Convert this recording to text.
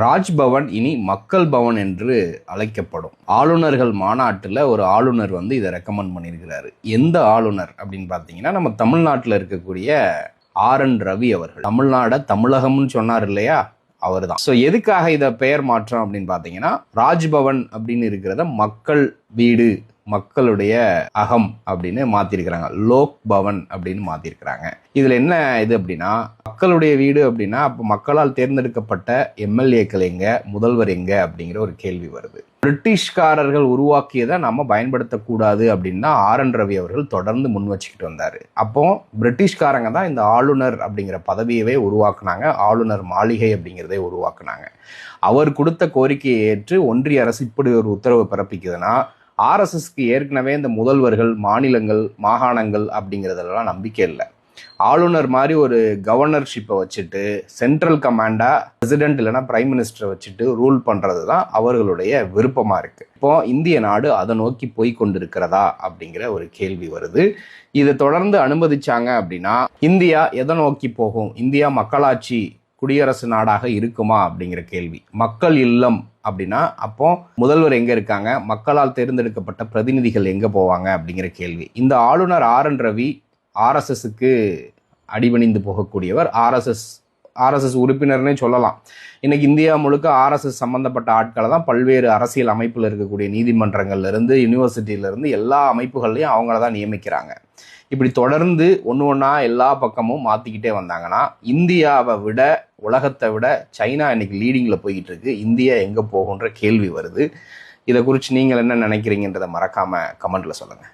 ராஜ்பவன் இனி மக்கள் பவன் என்று அழைக்கப்படும். ஆளுநர்கள் மாநாட்டில் ஒரு ஆளுநர் வந்து இதை ரெக்கமெண்ட் பண்ணியிருக்கிறாரு. எந்த ஆளுநர் அப்படின்னு பார்த்தீங்கன்னா நம்ம தமிழ்நாட்டில் இருக்கக்கூடிய ஆர் என் ரவி அவர்கள். தமிழ்நாட தமிழகம்னு சொன்னார் இல்லையா? அவர் தான் ஸோ எதுக்காக இதை பெயர் மாற்றம் அப்படின்னு பார்த்தீங்கன்னா ராஜ்பவன் அப்படின்னு இருக்கிறத மக்கள் வீடு மக்களுடைய அகம் அப்படின்னு மாத்திருக்கிறாங்க. லோக் பவன் அப்படின்னு மாத்திருக்கிறாங்க. இதுல என்ன இது அப்படின்னா மக்களுடைய வீடு அப்படின்னா அப்போ மக்களால் தேர்ந்தெடுக்கப்பட்ட எம்எல்ஏக்கள் எங்க முதல்வர் எங்க அப்படிங்கிற ஒரு கேள்வி வருது. பிரிட்டிஷ்காரர்கள் உருவாக்கியதை நம்ம பயன்படுத்தக்கூடாது அப்படின்னு தான் ஆர் என் ரவி அவர்கள் தொடர்ந்து முன் வச்சுக்கிட்டு வந்தார். அப்போ பிரிட்டிஷ்காரங்க தான் இந்த ஆளுநர் அப்படிங்கிற பதவியவே உருவாக்குனாங்க. ஆளுநர் மாளிகை அப்படிங்கிறதை உருவாக்குனாங்க. அவர் கொடுத்த கோரிக்கையை ஏற்று ஒன்றிய அரசு இப்படி ஒரு உத்தரவு பிறப்பிக்குதுன்னா ஆர்எஸ்எஸ்க்கு ஏற்கனவே இந்த முதல்வர்கள் மாநிலங்கள் மாகாணங்கள் அப்படிங்கிறதுலாம் நம்பிக்கை இல்லை. ஆளுநர் மாதிரி ஒரு கவர்னர்ஷிப்பை வச்சுட்டு சென்ட்ரல் கமாண்டா பிரசிடென்ட் இல்லைன்னா பிரைம் மினிஸ்டரை வச்சுட்டு ரூல் பண்ணுறது தான் அவர்களுடைய விருப்பமாக இருக்குது இப்போ இந்திய நாடு அதை நோக்கி போய் கொண்டிருக்கிறதா அப்படிங்கிற ஒரு கேள்வி வருது. இதை தொடர்ந்து அனுமதிச்சாங்க அப்படின்னா இந்தியா எதை நோக்கி போகும்? இந்தியா மக்களாட்சி குடியரசு நாடாக இருக்குமா அப்படிங்கிற கேள்வி. மக்கள் இல்லம் அப்படின்னா அப்போ முதல்வர் எங்க இருக்காங்க? மக்களால் தேர்ந்தெடுக்கப்பட்ட பிரதிநிதிகள் எங்க போவாங்க அப்படிங்கிற கேள்வி. இந்த ஆளுநர் ஆர் என் ரவி ஆர்எஸ்எஸ்க்கு அடிபணிந்து போகக்கூடியவர் ஆர்எஸ்எஸ் ஆர்எஸ்எஸ் உறுப்பினர்னே சொல்லலாம். இன்னைக்கு இந்தியா முழுக்க ஆர்எஸ்எஸ் சம்பந்தப்பட்ட ஆட்களை தான் பல்வேறு அரசியல் அமைப்பில் இருக்கக்கூடிய நீதிமன்றங்கள்லேருந்து யூனிவர்சிட்டியிலேருந்து எல்லா அமைப்புகள்லையும் அவங்கள தான் நியமிக்கிறாங்க. இப்படி தொடர்ந்து ஒன்று ஒன்றா எல்லா பக்கமும் மாற்றிக்கிட்டே வந்தாங்கன்னா இந்தியாவை விட உலகத்தை விட சைனா இன்னைக்கு லீடிங்கில் போய்கிட்டு இருக்கு இந்தியா எங்கே போகுன்ற கேள்வி வருது. இதை குறித்து நீங்கள் என்ன நினைக்கிறீங்கன்றதை மறக்காமல் கமெண்ட்டில் சொல்லுங்கள்